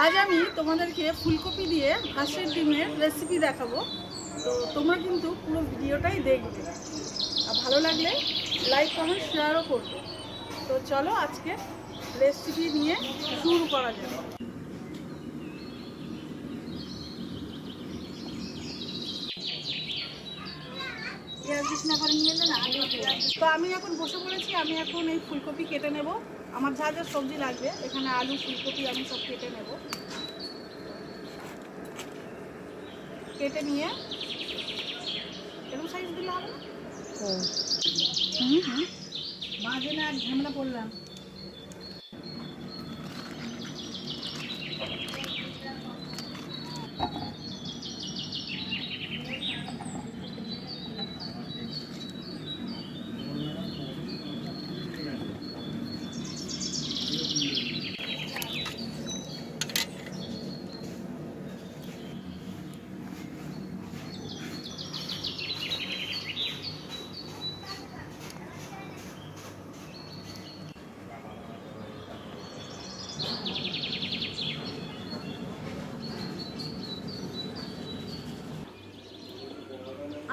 আজ আমি তোমাদেরকে ফুলকপি দিয়ে হাঁসের ডিমের রেসিপি দেখাবো। তো তোমরা কিন্তু পুরো ভিডিওটাই দেখবে। আর ভালো লাগলে লাইক কমেন্ট শেয়ারও করবে। তো চলো আজকে রেসিপি নিয়ে শুরু করা যাবে তো আমি এখন বসে পড়েছি, আমি এখন এই ফুলকপি কেটে নেব। আমার যা যা সবজি লাগবে এখানে আলু ফুলকপি আমি সব কেটে নেব। কেটে নিয়ে এরকম সাইজ দিলে হবে না? মাঝে না আর ঝামেলা পড়লাম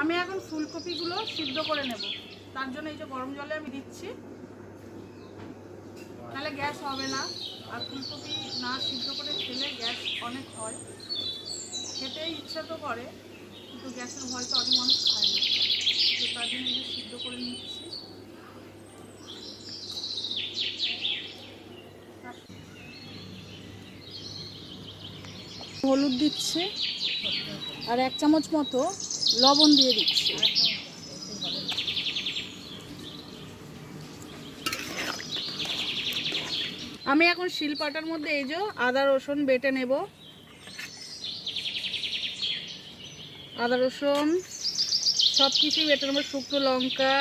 আমি এখন ফুলকপিগুলো সিদ্ধ করে নেব। তার জন্য এই যে গরম জলে আমি দিচ্ছি। তাহলে গ্যাস হবে না। আর ফুলকপি না সিদ্ধ করে খেলে গ্যাস অনেক হয়। খেতে ইচ্ছা তো করে, কিন্তু গ্যাসের ভয় তো অনেক মানুষ খায় না। তো তার জন্য এই সিদ্ধ করে নিচ্ছি। হলুদ দিচ্ছে। আর এক চামচ মতো লবণ দিয়ে দিচ্ছি। আমি এখন শিলপাটার মধ্যে এই যে আদা রসুন বেটে নেব। আদা রসুন সব কিছুই বেটে নেব। শুকনো লঙ্কা,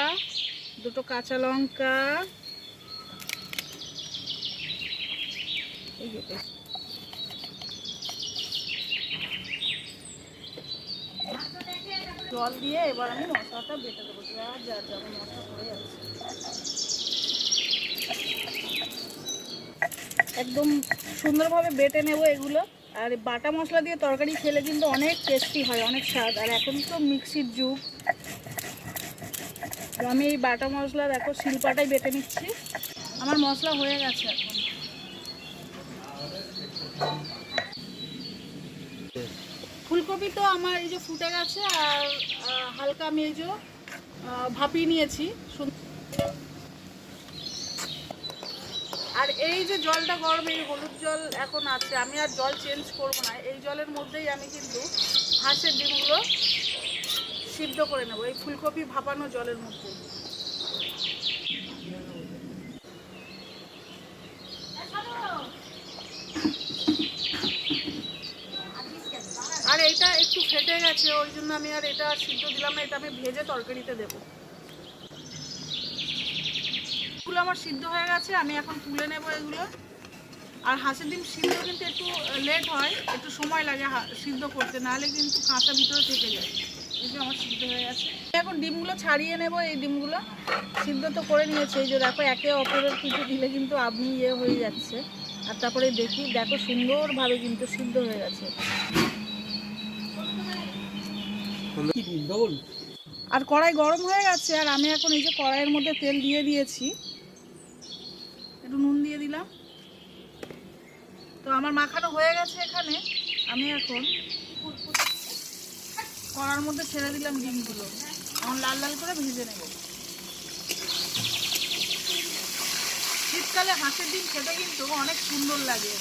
দুটো কাঁচা লঙ্কা। এই যে পেস্ট। জল দিয়ে এবার আমি মশলাটা বেটে দেবো, যা যা যেমন মশলা হয়ে যাচ্ছে। একদম সুন্দরভাবে বেটে নেব এগুলো। আর বাটা মশলা দিয়ে তরকারি খেলে কিন্তু অনেক টেস্টি হয়, অনেক স্বাদ। আর এখন তো মিক্সির যুগ। আমি এই বাটা মশলা দেখো শিলপাটাই বেটে নিচ্ছি। আমার মশলা হয়ে গেছে এখন। ফুলকপি তো আমার এই যে ফুটে গেছে আর হালকা আমি এই যে ভাপিয়ে নিয়েছি। আর এই যে জলটা গরম, এই হলুদ জল এখন আছে। আমি আর জল চেঞ্জ করব না। এই জলের মধ্যেই আমি কিন্তু হাঁসের ডিমগুলো সিদ্ধ করে নেব, এই ফুলকপি ভাপানো জলের মধ্যে আর এটা একটু ফেটে গেছে, ওই জন্য আমি আর এটা সিদ্ধ দিলাম না, এটা আমি ভেজে তরকারিতে দেবো। এগুলো আমার সিদ্ধ হয়ে গেছে, আমি এখন তুলে নেব এগুলো। আর হাঁসের ডিম সিদ্ধ কিন্তু একটু লেট হয়, একটু সময় লাগে সিদ্ধ করতে, নাহলে কিন্তু কাঁচা ভিতরে থেকে যায়। এই যে আমার সিদ্ধ হয়ে গেছে। এখন ডিমগুলো ছাড়িয়ে নেব, এই ডিমগুলো। সিদ্ধ তো করে নিয়েছে, এই যে দেখো, একে অপরের কিছু দিলে কিন্তু আপনি ইয়ে হয়ে যাচ্ছে। আর তারপরে দেখি, দেখো সুন্দরভাবে কিন্তু সিদ্ধ হয়ে গেছে। আর কড়াই গরম হয়ে গেছে আর আমি এখন এই যে কড়াইয়ের মধ্যে তেল দিয়ে দিয়েছি। একটু নুন দিয়ে দিলাম। তো আমার মাখানো হয়ে গেছে এখানে। আমি এখন কড়ার মধ্যে ছেড়ে দিলাম ডিমগুলো। এখন লাল লাল করে ভেজে নেব। শীতকালে হাঁসের ডিম খেতে কিন্তু অনেক সুন্দর লাগে।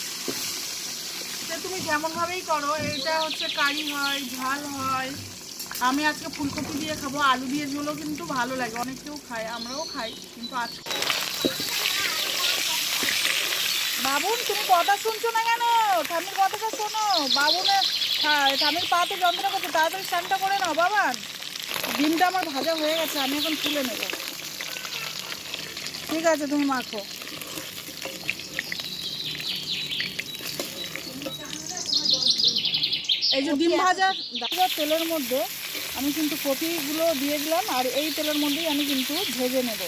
তুমি যেমনভাবেই করো এটা হচ্ছে কারি হয় ঝাল হয়। আমি আজকে ফুলকপি দিয়ে খাব, আলু দিয়ে ঝোলও কিন্তু ভালো লাগে। অনেকেও খায়, আমরাও খাই, কিন্তু আজকে বাবুন, তুমি কথা শুনছো না কেন? স্বামীর কথাটা শোনো। বাবুনে ঠামির পাতে যন্ত্রণা করছে, তাড়াতাড়ি স্নানটা করে নাও, বাবান। ডিমটা আমার ভাজা হয়ে গেছে, আমি এখন তুলে নেব। ঠিক আছে, তুমি মাখো। এই যে ডিম ভাজা তেলের মধ্যে আমি কিন্তু কপিগুলো দিয়ে দিলাম আর এই তেলের মধ্যেই আমি কিন্তু ভেজে নেব।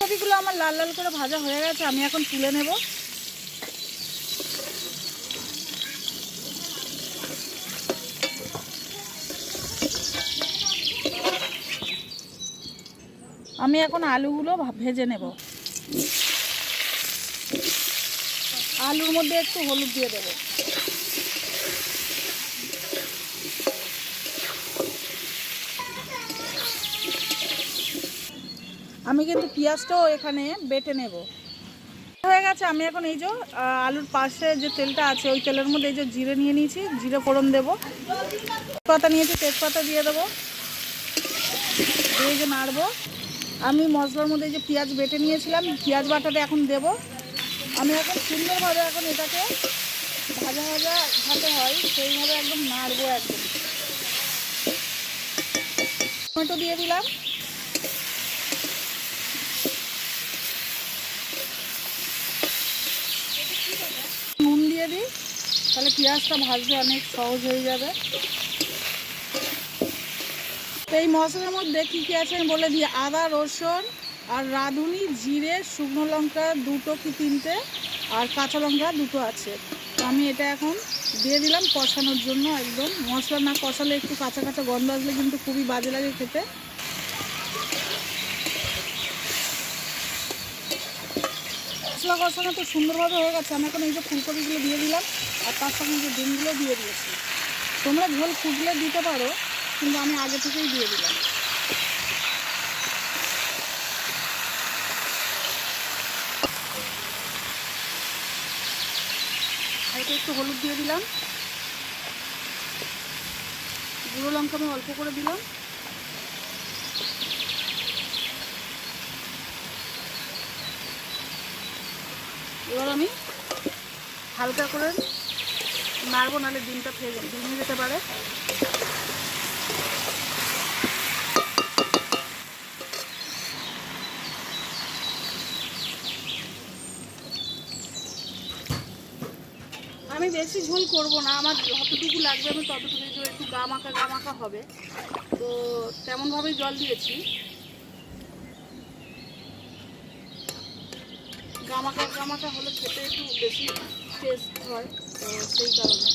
কপিগুলো আমার লাল লাল করে ভাজা হয়ে গেছে আমি এখন তুলে নেব। আমি এখন আলুগুলো ভেজে নেব। আলুর মধ্যে একটু হলুদ দিয়ে দেবো। আমি কিন্তু পেঁয়াজটাও এখানে বেটে নেব। হয়ে গেছে, আমি এখন এই যে আলুর পাশে যে তেলটা আছে, ওই তেলের মধ্যে এই যে জিরে নিয়ে নিয়েছি, জিরে ফোড়ন দেবো। তেজপাতা নিয়েছি, তেজপাতা দিয়ে দেবো। দিয়ে এই যে নাড়বো। আমি মশলার মধ্যে যে পেঁয়াজ বেটে নিয়েছিলাম, পেঁয়াজ বাটাটা এখন দেব। আমি এখন সুন্দরভাবে এখন এটাকে ভাজা ভাজা যাতে হয়, সেইভাবে একদম নাড়বো একদম। টমেটো দিয়ে দিলাম। নুন দিয়ে দিই, তাহলে পেঁয়াজটা ভাজতে অনেক সহজ হয়ে যাবে। এই মশলার মধ্যে কী কী আছে আমি বলে দিই। আদা, রসুন আর রাঁধুনি, জিরে, শুকনো লঙ্কা দুটো কি তিনটে আর কাঁচা লঙ্কা দুটো আছে। আমি এটা এখন দিয়ে দিলাম কষানোর জন্য একদম। মশলা না কষালে একটু কাঁচা কাঁচা গন্ধ আসলে কিন্তু খুবই বাজে লাগে খেতে। মশলা কষানো তো সুন্দরভাবে হয়ে গেছে। আমি এখন এই যে ফুলকপিগুলো দিয়ে দিলাম আর তার সঙ্গে যে ডিমগুলো দিয়ে দিয়েছি। তোমরা ঝোল ফুটলে দিতে পারো। কিন্তু আমি আগে থেকেই দিয়ে দিলাম। একটু হলুদ দিয়ে দিলাম। গুঁড়ো লঙ্কা আমি অল্প করে দিলাম। এবার আমি হালকা করে নাড়বো নাহলে ডিমটা ভেঙে যেতে পারে। বেশি ঝোল করব না। আমার যতটুকু লাগবে আমি ততটুকু করে একটু গা মাখা গা মাখা হবে। তো তেমনভাবেই জল দিয়েছি। গামাকা গামাকা হলে খেতে একটু বেশি টেস্ট হয়, তো সেই কারণে।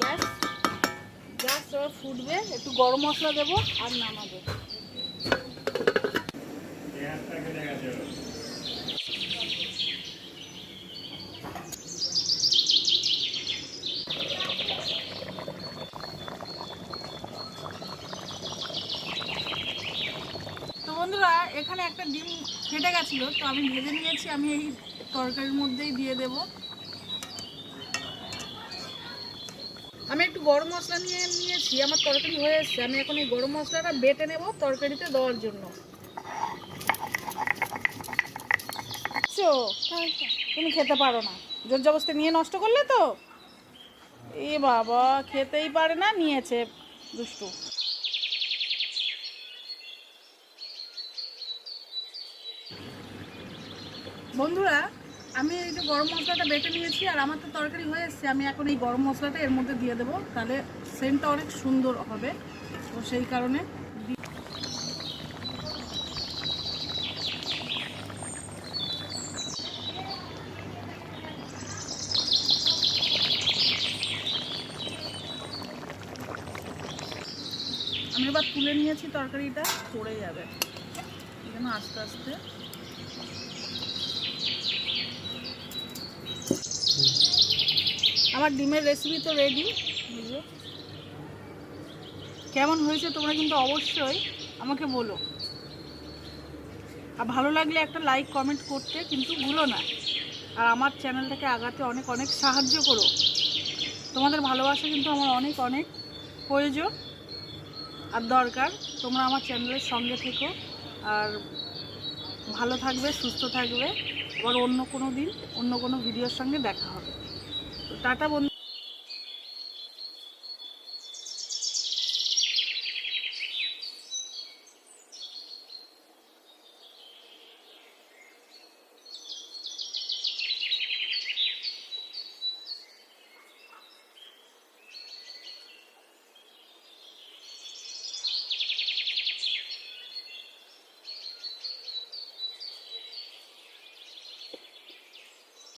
ব্যাস। জাস্ট এবার ফুটবে। একটু গরম মশলা দেবো আর নামাবো তো বন্ধুরা এখানে একটা ডিম ফেটে গেছিল, তো আমি ভেজে নিয়েছি, আমি এই তরকারির মধ্যেই দিয়ে দেব। আমি একটু গরম মশলা নিয়ে নিয়েছি, আমার তরকারি হয়ে এসছে, আমি এখন এই গরম মশলাটা বেটে নেব তরকারিতে দেওয়ার জন্য। তুমি খেতে পারো না। জোর জবস্তি নিয়ে নষ্ট করলে তো? এ বাবা, খেতেই পারে না, নিয়েছে দুষ্টু। বন্ধুরা, আমি এই যে গরম মশলাটা বেটে নিয়েছি আর আমার তো তরকারি হয়ে এসছে। আমি এখন এই গরম মশলাটা এর মধ্যে দিয়ে দেবো। তাহলে সেন্টটা অনেক সুন্দর হবে। তো সেই কারণে আমি এবার তুলে নিয়েছি তরকারিটা, পড়ে যাবে। জন্য আস্তে আস্তে আমার ডিমের রেসিপি তো রেডি বুঝলো? কেমন হয়েছে তোমরা কিন্তু অবশ্যই আমাকে বলো। আর ভালো লাগলে একটা লাইক কমেন্ট করতে, কিন্তু ভুলো না। আর আমার চ্যানেলটাকে আগাতে অনেক অনেক সাহায্য করো। তোমাদের ভালোবাসা কিন্তু আমার অনেক অনেক প্রয়োজন আর দরকার। তোমরা আমার চ্যানেলের সঙ্গে থেকো আর ভালো থাকবে, সুস্থ থাকবে। আবার অন্য কোনো দিন, অন্য কোনো ভিডিওর সঙ্গে দেখা হবে। টাটা বন্ধু।